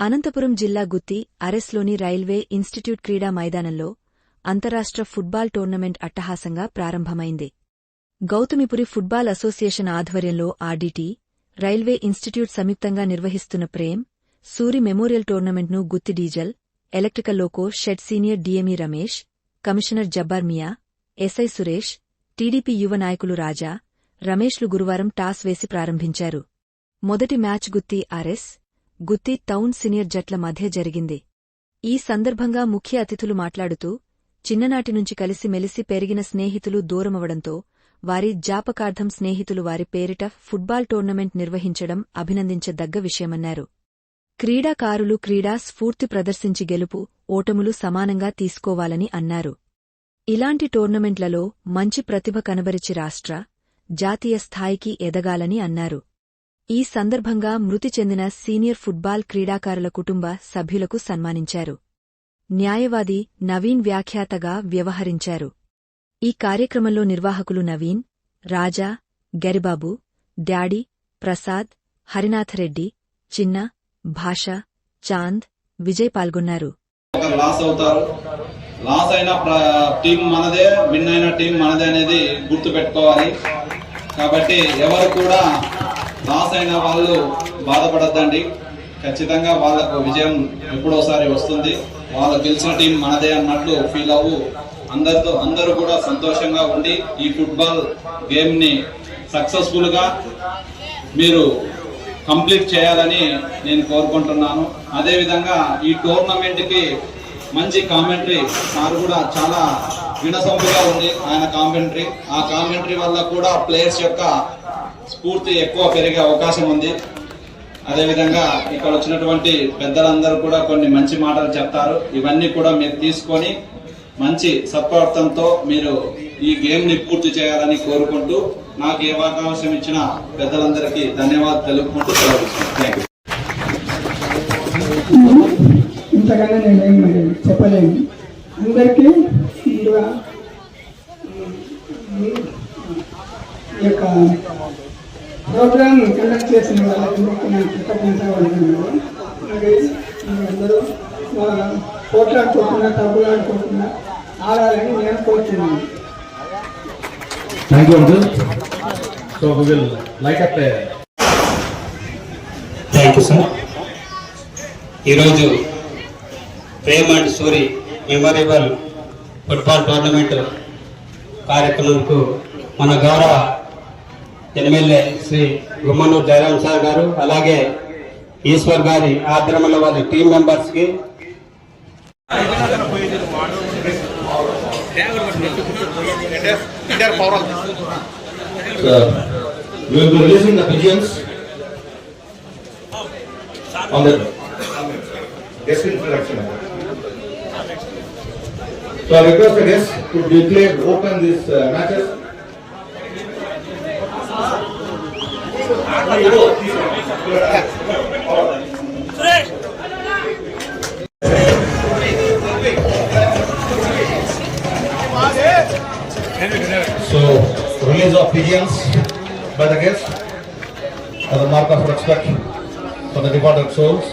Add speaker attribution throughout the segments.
Speaker 1: అనంతపురం జిల్లా గుత్తి అరెస్లోని railway institute క్రీడా మైదానంలో అంతరాష్ట్ర ఫుట్బాల్ టోర్నమెంట్ అట్టహాసంగా ప్రారంభమైంది. గౌతమిపురి ఫుట్బాల్ అసోసియేషన్ ఆధ్వర్యంలో ఆర్డీటీ రైల్వే ఇన్స్టిట్యూట్ సంయుక్తంగా నిర్వహిస్తున్న Prem Suri memorial టోర్నమెంట్ను Gooty diesel electrical loco shed senior DME Ramesh commissioner Jabbar Miya SI Suresh TDP యువ నాయకులు రాజా రమేష్లు గురువారం టాస్ వేసి ప్రారంభించారు. మొదటి match Gooty RS Gooty town senior జట్ల మధ్య జరిగింది. ఈ సందర్భంగా ముఖ్య అతిథులు మాట్లాడుతూ చిన్ననాటి నుంచి కలిసి మెలిసి పెరిగిన స్నేహితులు దూరమవడంతో వారి జ్ఞాపకార్థం స్నేహితులు వారి పేరిట ఫుట్బాల్ టోర్నమెంట్ నిర్వహించడం అభినందించదగ్గ విషయమన్నారు. క్రీడాకారులు క్రీడా స్ఫూర్తి ప్రదర్శించి గెలుపు ఓటములు సమానంగా తీసుకోవాలని అన్నారు. ఇలాంటి టోర్నమెంట్లలో మంచి ప్రతిభ కనబరిచి రాష్ట్ర జాతీయ స్థాయికి ఎదగాలని అన్నారు. ఈ సందర్భంగా మృతి చెందిన సీనియర్ ఫుట్బాల్ క్రీడాకారుల కుటుంబ సభ్యులకు సన్మానించారు. న్యాయవాది నవీన్ వ్యాఖ్యాతగా వ్యవహరించారు. ఈ కార్యక్రమంలో నిర్వాహకులు నవీన్ రాజా గరిబాబు డాడీ ప్రసాద్ హరినాథరెడ్డి చిన్న భాష చాంద్ విజయ్ పాల్గొన్నారు.
Speaker 2: లాస్ అవుతారు. లాస్ అయిన టీం మనదే విన్ అయిన టీం మనదే అనేది గుర్తు పెట్టుకోవాలి కాబట్టి ఎవరు కూడా లాస్ అయిన వాళ్ళు బాధపడద్దండి. ఖచ్చితంగా వాళ్ళకు విజయం ఎప్పుడోసారి వస్తుంది. వాళ్ళు గెలిచిన టీం మనదే అన్నట్లు ఫీల్ అవ్వు. అందరితో అందరూ కూడా సంతోషంగా ఉండి ఈ ఫుట్బాల్ గేమ్ని సక్సెస్ఫుల్గా మీరు కంప్లీట్ చేయాలని నేను కోరుకుంటున్నాను. అదేవిధంగా ఈ టోర్నమెంట్కి మంచి కామెంటరీ. సార్ కూడా చాలా వినసొంపుగా ఉంది. ఆయన కామెంటరీ. ఆ కామెంటరీ వల్ల కూడా ప్లేయర్స్ యొక్క స్ఫూర్తి ఎక్కువ పెరిగే అవకాశం ఉంది. అదేవిధంగా ఇక్కడ వచ్చినటువంటి పెద్దలందరూ కూడా కొన్ని మంచి మాటలు చెప్తారు. ఇవన్నీ కూడా మీరు తీసుకొని మంచి సత్ప్రవర్తనతో మీరు ఈ గేమ్ని పూర్తి చేయాలని కోరుకుంటూ నాకు ఏ అవకాశం ఇచ్చిన పెద్దలందరికీ ధన్యవాదాలు తెలుపుకుంటూ సెలవు
Speaker 3: ఇంతకన్నా చెప్పలేను. అందరికీ ముందుగా ఈ యొక్క ప్రోగ్రామ్ కండక్ట్ చేసిన వాళ్ళందరికీ నేను కృతజ్ఞతలు మరి అందరూ పోట్లాడుకోకుండా తగ్గులాడుకోకుండా ఆడాలని నేను కోరుతున్నాను.
Speaker 4: థ్యాంక్ యూ సార్ ఈరోజు Prem and Suri memorable football tournament కార్యక్రమంకు మన గౌరవ ఎమ్మెల్యే శ్రీ గుమ్మనూరు జయరాం సార్ గారు అలాగే ఈశ్వర్ గారి ఆధ్వర్యంలో వారి టీం మెంబర్స్కి
Speaker 5: uh, we will be releasing the pigeons on the guest introduction. So I request the guests to declare open these uh, matches. So release of pigeons by the guests as a mark of respect for the departed souls.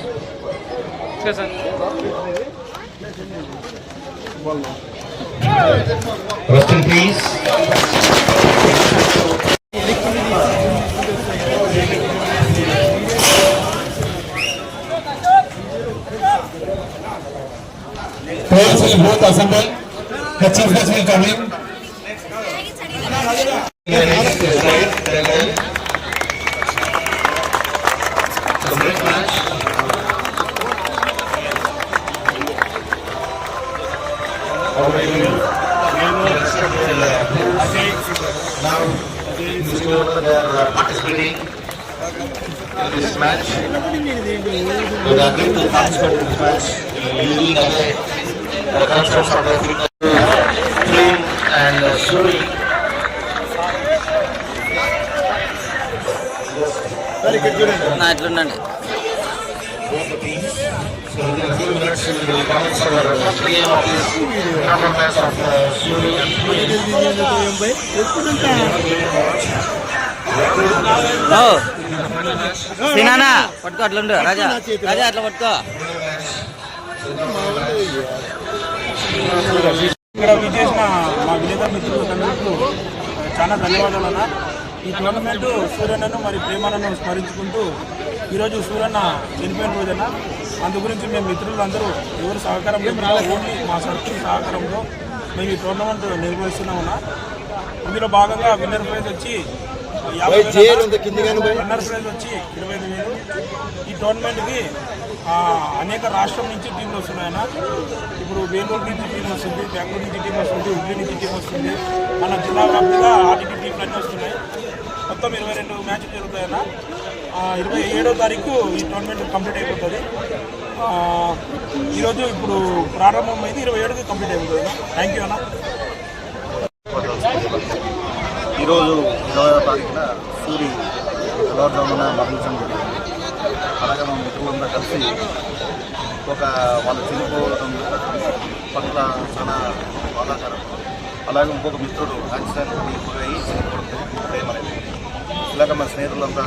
Speaker 5: Rest in peace.
Speaker 4: Both will both assemble. The chief guest will come in.
Speaker 6: Participating in this match. So, there are two participants in this match. Usually, the concerns of the Flynn and uh, Suri. So within a few minutes, we will commence our first of this performance of uh, Suri and Flynn.
Speaker 7: ఓ పట్టుకో అట్లుండు రాజా రాజా అట్లా పట్టుకో
Speaker 8: ఇక్కడ విజేసిన మా విజేత మిత్రులకు చాలా ధన్యవాదాలు అన్న ఈ టోర్నమెంట్ సూర్యన్నను మరి ప్రేమలను స్మరించుకుంటూ ఈరోజు సూర్యన్న చనిపోయిన రోజున అందు గురించి మేము మిత్రులు అందరూ ఎవరు సహకారం ఓన్లీ మా సర్కిల్ సహకారంలో మేము ఈ టోర్నమెంట్ నిర్వహిస్తున్నామన్నా. ఇందులో భాగంగా విన్నర్ ప్రైజ్ వచ్చి ప్రైజ్ వచ్చి ఇరవై ఐదు వేలు. ఈ టోర్నమెంట్కి అనేక రాష్ట్రం నుంచి టీంలు వస్తున్నాయన్న ఇప్పుడు వేలూరు నుంచి టీం వస్తుంది బెంగళూరు నుంచి టీం వస్తుంది హుబ్లీ నుంచి టీం వస్తుంది. మన జిల్లా వ్యాప్తంగా ఆర్టీటీ టీంలు అన్నీ వస్తున్నాయి. మొత్తం ఇరవై రెండు మ్యాచ్లు జరుగుతాయన్న ఇరవై ఏడో తారీఖు ఈ టోర్నమెంట్ కంప్లీట్ అయిపోతుంది. ఈరోజు ఇప్పుడు ప్రారంభమైంది ఇరవై ఏడుకి కంప్లీట్ అయిపోతుంది థ్యాంక్ యూ అన్న.
Speaker 6: ఈరోజు ఇరవై తారీఖున సూరి తెల్లవారుజామున మరణించడం జరిగింది. అలాగే మా మిత్రులంతా కలిసి ఒక వాళ్ళు చనిపోవడం పట్ల చాలా బాధాకరం. అలాగే ఇంకొక మిత్రుడు యాక్సిడెంట్ గురయ్యి చనిపోవడం జరిగింది. అనేది ఇలాగ మా స్నేహితులంతా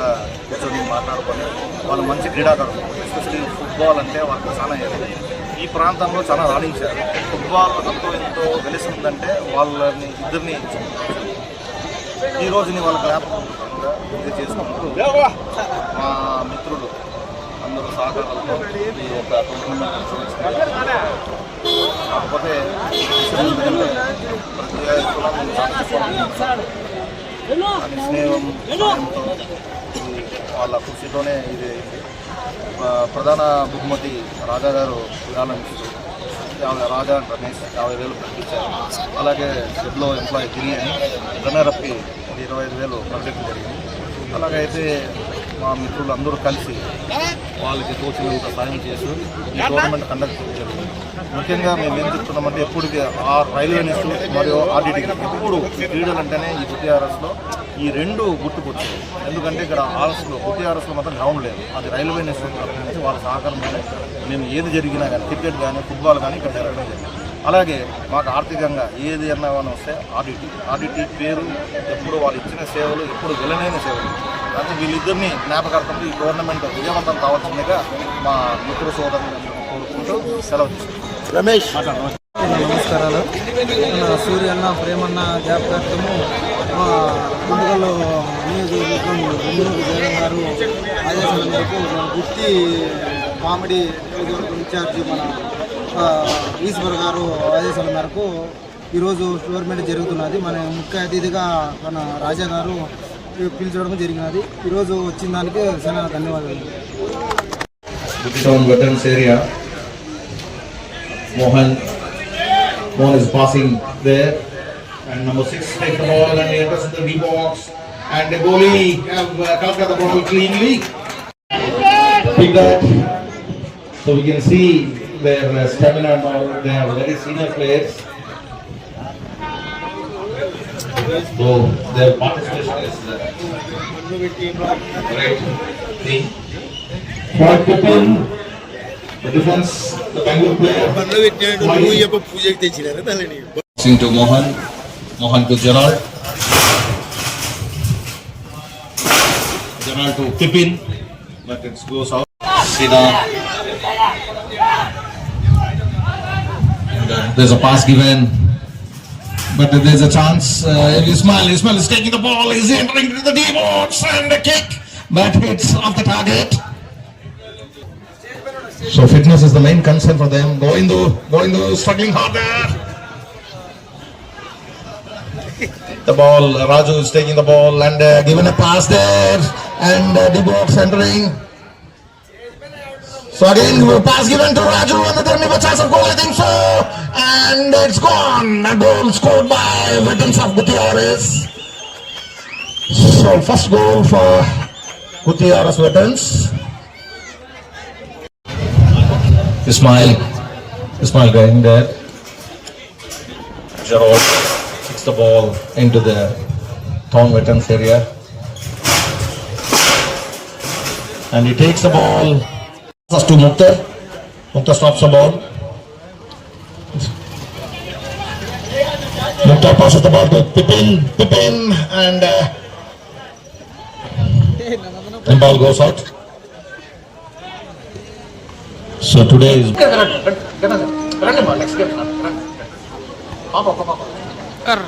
Speaker 6: కూర్చొని మాట్లాడుకొని వాళ్ళు మంచి క్రీడాకారులు. ఎస్పెషలీ ఫుట్బాల్ అంటే వాళ్ళకి చాలా ఇష్టం. ఈ ప్రాంతంలో చాలా రాణించారు ఫుట్బాల్ అంతో ఎంతో వెలిసిందంటే వాళ్ళని ఇద్దరిని ఈ రోజుని వాళ్ళ జ్ఞాపకం ఇది చేసుకుంటూ మా మిత్రులు అందరూ సహకారంతో ఈ యొక్క టోర్నమెంట్. కాకపోతే ప్రతి స్నేహం వాళ్ళ కృషితోనే ఇది. ప్రధాన బహుమతి రాజా గారు విరాళం ఇస్తూ యాభై రాజా రమేష్ యాభై వేలు ప్రకటించారు. అలాగే షెడ్లో ఎంప్లాయీ గిరి అని రన్నరప్కి ఒక ఇరవై ఐదు వేలు ప్రకటించడం జరిగింది. అలాగైతే మా మిత్రులు అందరూ కలిసి వాళ్ళకి తోచినంత సాయం చేసి ఈ టోర్నమెంట్ కండక్ట్ జరిగింది. ముఖ్యంగా మేము ఏం చెప్తున్నామంటే ఎప్పటికీ ఆ రైల్వే మరియు ఆర్డీటీ ఎప్పుడు క్రీడలు అంటేనే ఈ టీఆర్ఎస్లో ఈ రెండు గుర్తుకొచ్చాయి. ఎందుకంటే ఇక్కడ ఆర్ఎస్లో గుట్టిఆర్ఎస్లో మాత్రం గ్రౌండ్ లేదు. అది రైల్వే తరఫు నుంచి వాళ్ళ సహకారంతోనే మేము ఏది జరిగినా కానీ క్రికెట్ కానీ ఫుట్బాల్ కానీ ఇక్కడ జరగడం జరిగింది అలాగే మాకు ఆర్థికంగా ఏది అన్నా కానీ వస్తే ఆర్డిటీ ఆర్డిటీ పేరు ఎప్పుడు వాళ్ళు ఇచ్చిన సేవలు ఎప్పుడు విలనైన సేవలు. అయితే వీళ్ళిద్దరిని జ్ఞాపకార్థంలో ఈ టోర్నమెంట్ విజయవంతం కావాల్సిందిగా మా మిత్ర సోదరులను కోరుకుంటూ సెలవు తీసుకుంటాం రమేష్.
Speaker 3: నమస్కారాలు. సూర్యన్న ప్రేమన్న జ్ఞాపకార్థము మా కుండగల్లో నియోజకవర్గం రెమ్యూరు జగన్ గారు ఆదేశాల మేరకు గుర్తి గుత్తి కామెడీ నియోజకవర్గం ఇన్ఛార్జి మన ఈశ్వర్ గారు ఆదేశాల మేరకు ఈరోజు టోర్నమెంట్ జరుగుతున్నది మన ముఖ్య అతిథిగా మన రాజా గారు పిలిచడం జరిగినది ఈరోజు వచ్చిన దానికి చాలా ధన్యవాదాలు
Speaker 5: Mohan Mohan area. Mohan, Mohan. And number six takes the ball and enters into the V box. And the goalie have uh, collected the ball cleanly. Pick that. So we can see their uh, stamina and all. They are very senior players. So their participation is uh, great. Team. Point to pin. The defense, the Bangalore player. Passing to Mohan. Mohan to Gerald. Gerald to Pippin. But it goes out. Sina. And uh, there's a pass given. But there's a chance. Uh, Ismail, Ismail is taking the ball. He's entering into the D-box and a kick. But hits off the target. So fitness is the main concern for them. Goindu, Goindu struggling hard there. The ball, Raju is taking the ball and uh, given a pass there. And uh, the box entering. So again, pass given to Raju and be a chance of goal, I think so. And it's gone. A goal scored by veterans of Gutierrez. So first goal for Gutierrez veterans. Ismail, Ismail going there. Gerald kicks the ball into the town veterans area. And he takes the ball passes to Mukta. Mukta stops the ball. Mukta passes the ball to Pipin. Pipin and uh,
Speaker 6: the ball goes out. So today is.
Speaker 9: Run, run, run, run, run, run, Er.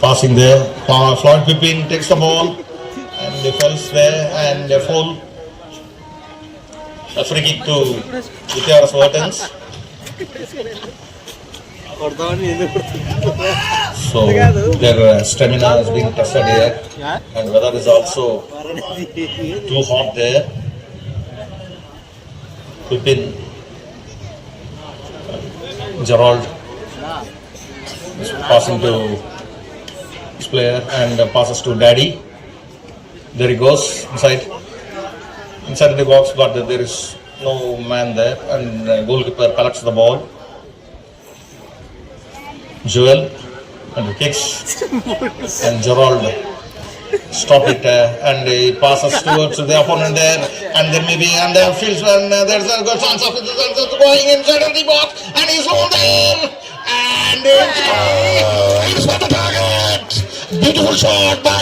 Speaker 6: Passing there, Floyd Pippin takes the ball and the falls there and the fall. A free kick to Gutierrez Mertens. So their uh, stamina is being tested here and weather is also too hot there. Pippin, Gerald is passing to his player and passes to Daddy. There he goes inside, inside the box, but there is no man there, and uh, goalkeeper collects the ball. Joel and kicks, and Gerald stop it, uh, and he passes towards the opponent there, and then maybe and there feels and uh, there's a good chance of it going inside of the box, and he's on there, and it's, uh, it's the target. Beautiful shot, but.